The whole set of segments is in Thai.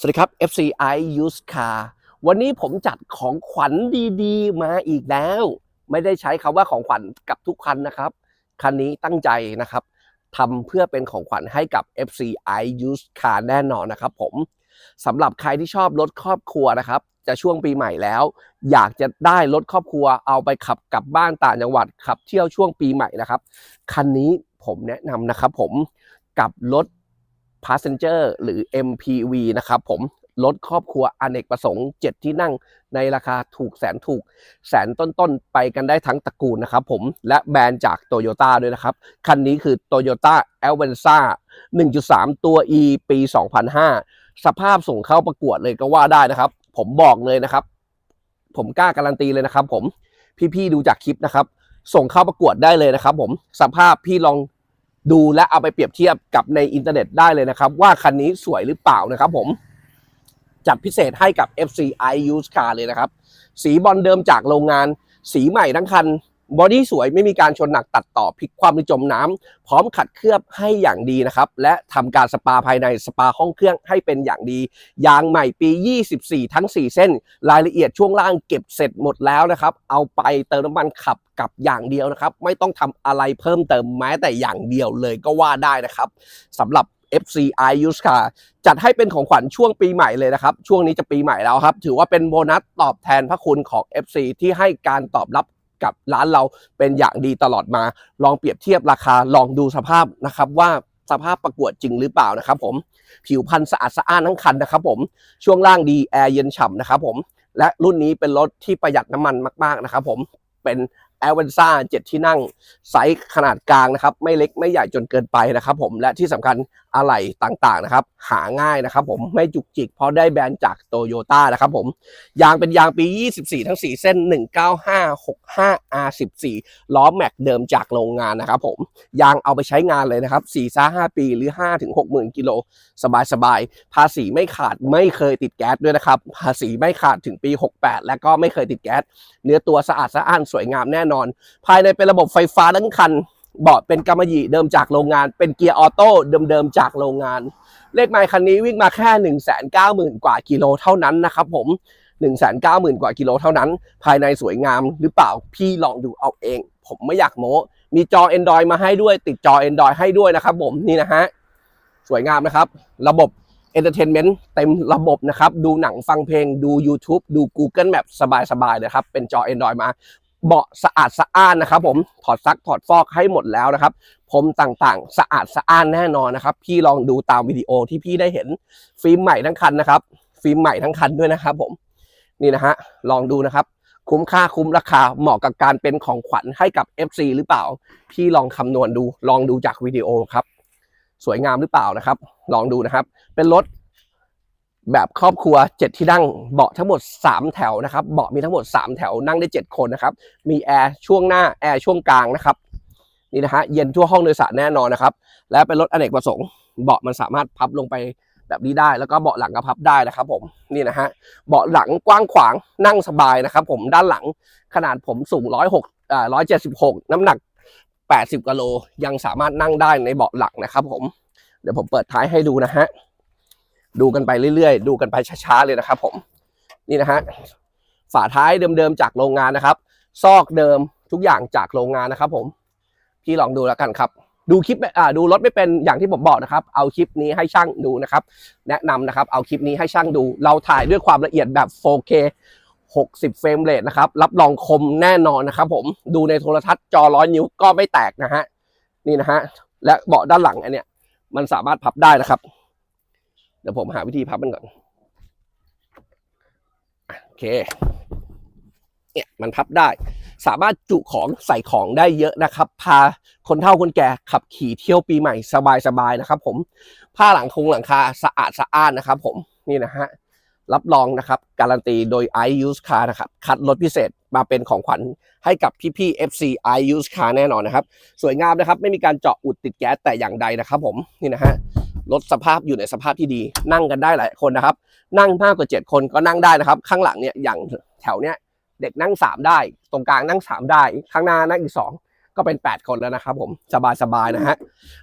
สวัสดีครับ FCI Used Car วันนี้ผมจัดของขวัญดีๆ มาอีกแล้ว ไม่ได้ใช้คำว่าของขวัญกับทุกคันนะครับ คันนี้ตั้งใจนะครับทำเพื่อเป็นของขวัญให้กับ FCI Used Car แน่นอนนะครับผมสำหรับใครที่ชอบรถครอบครัวนะครับ จะช่วงปีใหม่แล้ว อยากจะได้รถครอบครัวเอาไปขับกลับบ้านต่างจังหวัดขับเที่ยวช่วงปีใหม่นะครับ คันนี้ผมแนะนำนะครับผมกับรถ Passenger หรือ MPV นะครับผมรถครอบครัวอเนกประสงค์ 7 ที่นั่งในราคาถูกแสนถูก แสนต้นๆ ไปกันได้ทั้งตระกูลนะครับผมและแบรนด์จาก Toyota ด้วยนะครับ คันนี้คือ Toyota a v a n z a 1.3 ตัว E ปี 2005 สภาพส่งเข้าประกวดเลยก็ว่าได้นะครับ ผมบอกเลยนะครับ ผมกล้าการันตีเลยนะครับผมพี่ๆดูจากคลิปนะครับ ส่งเข้าประกวดได้เลยนะครับผมสภาพพี่ลอง ดูและเอาไปเปรียบเทียบกับในอินเทอร์เน็ตได้เลยนะครับ ว่าคันนี้สวยหรือเปล่านะครับผม จัดพิเศษให้กับ FCI Use Car เลยนะครับ สีบอลเดิมจากโรงงาน สีใหม่ทั้งคัน บอดี้สวยไม่มีการชนหนักตัดต่อพลิกความหรือจมน้ำพร้อมขัดเคลือบให้อย่างดีนะครับ และทำการสปาภายในสปาห้องเครื่องให้เป็นอย่างดี ยางใหม่ปี 24 ทั้ง 4 เส้น รายละเอียดช่วงล่างเก็บเสร็จหมดแล้วนะครับ เอาไปเติมน้ำมันขับกับอย่างเดียวนะครับ ไม่ต้องทำอะไรเพิ่มเติมแม้แต่อย่างเดียวเลยก็ว่าได้นะครับสำหรับ FCI Used Car จัดให้เป็นของขวัญช่วงปีใหม่เลยนะครับ ช่วงนี้จะปีใหม่แล้วครับ ถือว่าเป็นโบนัสตอบแทนพระคุณของ FC ที่ให้การตอบรับ กับร้านเราเป็นอย่างดีตลอดมา ลองเปรียบเทียบราคาลองดูสภาพนะครับว่าสภาพประกวดจริงหรือเปล่านะครับผมผิวพรรณสะอาดสะอ้านทั้งคันนะครับผมช่วงล่างดีแอร์เย็นฉ่ำนะครับผมและรุ่นนี้เป็นรถที่ประหยัดน้ำมันมาก ๆนะครับผมเป็น a v a n z a 7ที่นั่งไซส์ขนาดกลางนะครับ ไม่เล็กไม่ใหญ่จนเกินไปนะครับ ผมและที่สำคัญอะไหล่ต่างๆนะครับ หาง่ายนะครับ ผมไม่จุกจิกเพราะได้แบรนด์จากโตโยต้านะครับ ผมยางเป็นยางปี 24 ทั้ง 4 เส้น 19565 R14 ล้อแม็กเดิมจากโรงงานนะครับ ผมยางเอาไปใช้งานเลยนะครับ4ซ่า5ปีหรือ 5-6หมื่นกิโลสบายๆภาษีไม่ขาดไม่เคยติดแก๊สด้วยนะครับ ภาษีไม่ขาดถึงปี 68 และก็ไม่เคยติดแก๊สเนื้อตัวสะอาดสะอ้านสวยงามแน่นอน ภายในเป็นระบบไฟฟ้าทั้งคันเบาะเป็นกำมะหยี่เดิมจากโรงงาน เป็นเกียร์ออโต้เดิมๆจากโรงงาน เลขไมล์คันนี้วิ่งมาแค่ 1 9 0 0 0 0 กว่ากิโลเท่านั้นนะครับผม 1 9 0 0 0 0 กว่ากิโลเท่านั้น ภายในสวยงามหรือเปล่าพี่ลองดูเอาเอง ผมไม่อยากโม้มีจอ Android มาให้ด้วย ติดจอ Android ให้ด้วยนะครับผมนี่นะฮะสวยงามนะครับ ระบบ Entertainment เต็มระบบนะครับ ดูหนังฟังเพลงดู YouTube ดู Google Map สบายๆเลยครับ เป็นจอ Android มา เบาะสะอาดสะอ้านนะครับ ผมถอดซักถอดฟอกให้หมดแล้วนะครับพรมต่างๆ สะอาดสะอ้านแน่นอนนะครับ พี่ลองดูตามวิดีโอที่พี่ได้เห็นฟิล์มใหม่ทั้งคันนะครับ ฟิล์มใหม่ทั้งคันด้วยนะครับ ผมนี่นะฮะลองดูนะครับ คุ้มค่าคุ้มราคาเหมาะกับการเป็นของขวัญให้กับ FC หรือเปล่า พี่ลองคำนวณดู ลองดูจากวิดีโอครับ สวยงามหรือเปล่านะครับ ลองดูนะครับ เป็นรถ แบบครอบครัว 7 ที่นั่งเบาะทั้งหมด 3 แถวนะครับ เบาะมีทั้งหมด 3 แถวนั่งได้ 7 คนนะครับ มีแอร์ช่วงหน้าแอร์ช่วงกลางนะครับนี่นะฮะเย็นทั่วห้องโดยสารแน่นอนนะครับ และเป็นรถอเนกประสงค์ เบาะมันสามารถพับลงไปแบบนี้ได้แล้วก็เบาะหลังก็พับได้นะครับ ผมนี่นะฮะเบาะหลังกว้างขวางนั่งสบายนะครับ ผมด้านหลังขนาดผมสูง106อ่า176น้ำหนัก80กิโลยังสามารถนั่งได้ในเบาะหลังนะครับ ผมเดี๋ยวผมเปิดท้ายให้ดูนะฮะ ดูกันไปเรื่อยๆ ดูกันไปช้าๆเลยนะครับผมนี่นะฮะฝาท้ายเดิมๆจากโรงงานนะครับ ซอกเดิมทุกอย่างจากโรงงานนะครับ ผมพี่ลองดูแล้วกันครับ ดูคลิปไม่อ่าดูรถไม่เป็นอย่างที่ผมบอกนะครับ เอาคลิปนี้ให้ช่างดูนะครับ แนะนำนะครับ เอาคลิปนี้ให้ช่างดู เราถ่ายด้วยความละเอียดแบบ 4K 60 เฟรมเรทนะครับ รับรองคมแน่นอนนะครับ ผมดูในโทรทัศน์จอร้อยนิ้วก็ไม่แตกนะฮะนี่นะฮะและเบาะด้านหลังอันเนี้ยมันสามารถพับได้นะครับ เดี๋ยวผมหาวิธีพับมันก่อนโอเค เนี่ยมันพับได้ สามารถจุของใส่ของได้เยอะนะครับ พาคนเฒ่าคนแก่ขับขี่เที่ยวปีใหม่สบายๆนะครับ ผม ผ้าหลังคงหลังคาสะอาดสะอ้านนะครับ ผมนี่นะฮะรับรองนะครับการันตีโดย i use car นะครับคัดรถพิเศษมาเป็นของขวัญให้กับพี่ๆ FC i use car แน่นอนนะครับ สวยงามนะครับ ไม่มีการเจาะอุดติดแก๊สแต่อย่างใดนะครับ ผมนี่นะฮะ รถสภาพอยู่ในสภาพที่ดี นั่งกันได้หลายคนนะครับ นั่งมากกว่า 7 คนก็นั่งได้นะครับ ข้างหลังเนี่ยอย่างแถวเนี้ยเด็กนั่ง 3 ได้ ตรงกลางนั่ง 3 ได้ ข้างหน้านั่งอีก 2 ก็เป็น 8 คนแล้วนะครับ ผมสบายๆนะฮะ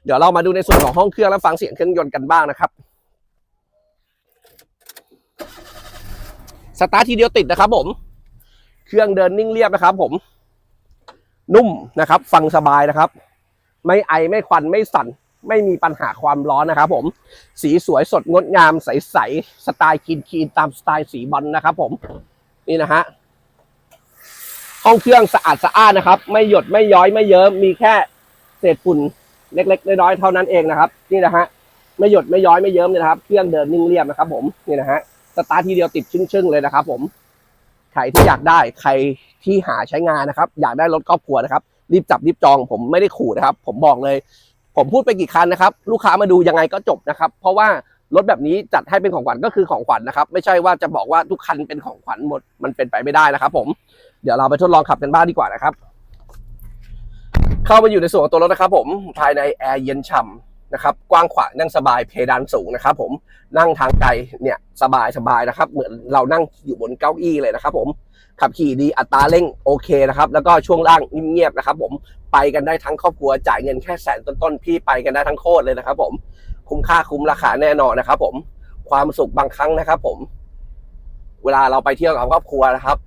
เดี๋ยวเรามาดูในส่วนของห้องเครื่องและฟังเสียงเครื่องยนต์กันบ้างนะครับสตาร์ททีเดียวติดนะครับ ผม เครื่องเดินนิ่งเรียบนะครับ ผม นุ่มนะครับ ฟังสบายนะครับ ไม่ไอไม่ควันไม่สั่น ไม่มีปัญหาความร้อนนะครับผม สีสวยสดงดงามใสๆสไตล์คีนคีนตามสไตล์สีบอลนะครับผมนี่นะฮะห้องเครื่องสะอาดสะอ้านนะครับ ไม่หยดไม่ย้อยไม่เยิ้มมีแค่เศษฝุ่นเล็กๆน้อยๆเท่านั้นเองนะครับ นี่นะฮะไม่หยดไม่ย้อยไม่เยิ้มเลยนะครับ เครื่องเดินนิ่งเรียบนะครับ ผมนี่นะฮะสตาร์ททีเดียวติดชึ่งๆเลยนะครับ ผมใครที่อยากได้ใครที่หาใช้งานนะครับ อยากได้รถครอบครัวนะครับ รีบจับรีบจอง ผมไม่ได้ขู่นะครับ ผมบอกเลย ผมพูดไปกี่คันนะครับ ลูกค้ามาดูยังไงก็จบนะครับ เพราะว่ารถแบบนี้จัดให้เป็นของขวัญก็คือของขวัญนะครับ ไม่ใช่ว่าจะบอกว่าทุกคันเป็นของขวัญหมดมันเป็นไปไม่ได้นะครับ ผมเดี๋ยวเราไปทดลองขับกันบ้างดีกว่านะครับ เข้ามาอยู่ในส่วนของตัวรถนะครับ ผมภายในแอร์เย็นฉ่ำนะครับ กว้างขวางนั่งสบายเพดานสูงนะครับ ผมนั่งทางไกลเนี่ยสบายสบายนะครับ เหมือนเรานั่งอยู่บนเก้าอี้เลยนะครับ ผมขับขี่ดีอัตราเร่งโอเคนะครับ แล้วก็ช่วงล่างเงียบๆนะครับ ผม ไปกันได้ทั้งครอบครัวจ่ายเงินแค่แสนต้นๆพี่ไปกันได้ทั้งโคตรเลยนะครับผมคุ้มค่าคุ้มราคาแน่นอนนะครับผมความสุขบางครั้งนะครับ ผม เวลาเราไปเที่ยวกับครอบครัวนะครับ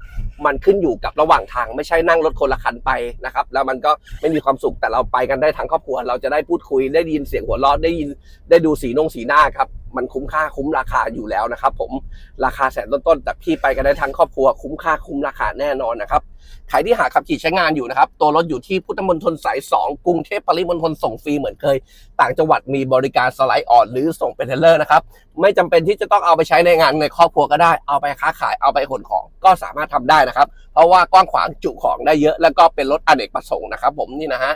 มันขึ้นอยู่กับระหว่างทางไม่ใช่นั่งรถคนละคันไปนะครับ แล้วมันก็ไม่มีความสุขแต่เราไปกันได้ทั้งครอบครัว เราจะได้พูดคุยได้ยินเสียงหัวเราะได้ยินได้ดูสีนงสีหน้าครับ มันคุ้มค่าคุ้มราคาอยู่แล้วนะครับ ผมราคาแสนต้นๆแต่พี่ไปกันได้ทั้งครอบครัวคุ้มค่าคุ้มราคาแน่นอนนะครับใครที่หาขับขี่ใช้งานอยู่นะครับ ตัวรถอยู่ที่พุทธมณฑลสาย 2 กรุงเทพปริมณฑลส่งฟรีเหมือนเคย ต่างจังหวัดมีบริการสไลด์ออนหรือส่งเป็นเทเลอร์นะครับ ไม่จำเป็นที่จะต้องเอาไปใช้ในงานในครอบครัวก็ได้ เอาไปค้าขายเอาไปขนของก็สามารถทำได้นะครับ เพราะว่ากว้างขวางจุของได้เยอะแล้วก็เป็นรถอเนกประสงค์นะครับ ผมนี่นะฮะ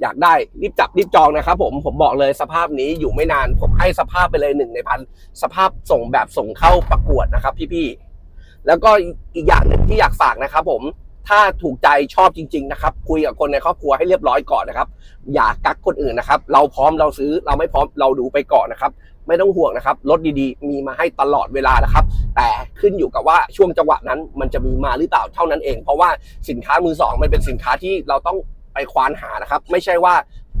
อยากได้รีบจับรีบจองนะครับผมผมบอกเลยสภาพนี้อยู่ไม่นาน ผมให้สภาพไปเลยหนึ่งในพันสภาพส่งแบบส่งเข้าประกวดนะครับ พี่ๆแล้วก็อีกอย่างหนึ่งที่อยากฝากนะครับ ผมถ้าถูกใจชอบจริง ๆ นะครับ คุยกับคนในครอบครัวให้เรียบร้อยก่อนนะครับ อย่ากักคนอื่นนะครับ เราพร้อมเราซื้อเราไม่พร้อมเราดูไปก่อนนะครับ ไม่ต้องห่วงนะครับรถดีๆ มีมาให้ตลอดเวลานะครับ แต่ขึ้นอยู่กับว่าช่วงจังหวะนั้น มันจะมีมาหรือเปล่าเท่านั้นเอง เพราะว่าสินค้ามือสองมันเป็นสินค้าที่เราต้อง ควานหานะครับ ไม่ใช่ว่า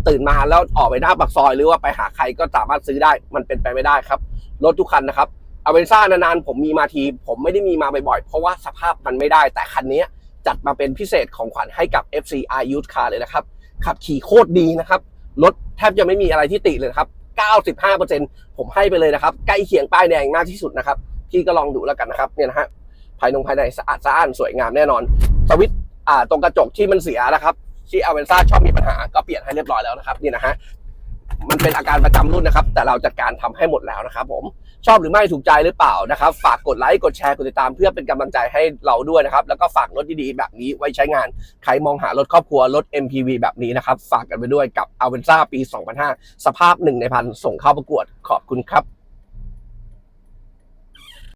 ตื่นมาแล้วออกไปหน้าปากซอย หรือว่าไปหาใครก็สามารถซื้อได้มันเป็นไปไม่ได้ครับ รถทุกคันนะครับอเวนซ่านานๆผมมีมาที ผมไม่ได้มีมาบ่อยๆ เพราะว่าสภาพมันไม่ได้แต่คันนี้จัดมาเป็นพิเศษของขวัญให้กับ FCI Youth Car เลยนะครับ ขับขี่โคตรดีนะครับรถแทบจะไม่มีอะไรที่ติเลยครับ 95%ผมให้ไปเลยนะครับ ใกล้เคียงป้ายแดงมากที่สุดนะครับ พี่ก็ลองดูแล้วกันนะครับเนี่ยนะฮะภายนงภายในสะอาดสะอ้านสวยงามแน่นอนสวิตช์อ่าตรงกระจกที่มันเสียนะครับ ที่อเวนซ่าชอบมีปัญหาก็เปลี่ยนให้เรียบร้อยแล้วนะครับนี่นะฮะมันเป็นอาการประจำรุ่นนะครับ แต่เราจัดการทำให้หมดแล้วนะครับ ผมชอบหรือไม่ถูกใจหรือเปล่านะครับ ฝากกดไลค์กดแชร์กดติดตามเพื่อเป็นกำลังใจให้เราด้วยนะครับ แล้วก็ฝากรถดีๆแบบนี้ไว้ใช้งาน ใครมองหารถครอบครัวรถ MPV แบบนี้นะครับ ฝากกันไปด้วยกับ a v e n z a ปี 2005 สภาพหนึ่งในพันส่งเข้าประกวดขอบคุณครับ